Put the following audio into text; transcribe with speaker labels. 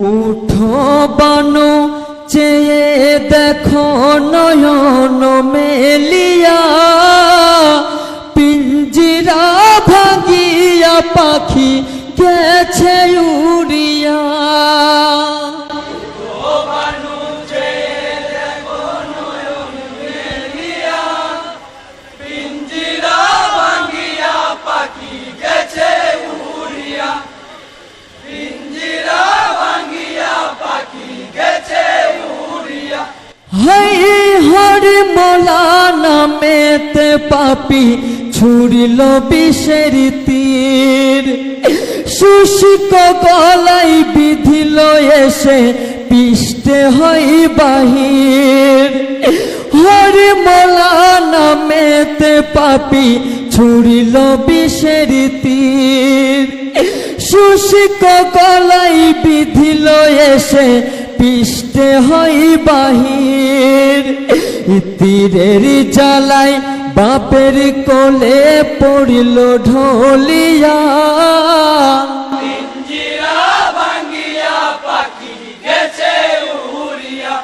Speaker 1: উঠো বানো চেয়ে দেখো নয়ন মেলিয়া। পিঞ্জিরা ভাঙিয়া পাখি গেছে হাই হরি মোলা নামেতে পাপি ছুড়িল বিষের তীর। শুষ্ক গলাই বিধিল এসে পিষ্টে হই বাহির। হরি মোলা নামেতে পাপি ছুড়িল বিষের তীর। শুষ্ক গলাই বিধিল এসে পিষ্টে হই বাহির। তীরের জালাই বাপের কোলে পড়িল ঢোলিয়া। পাখি গেছে উড়িয়া।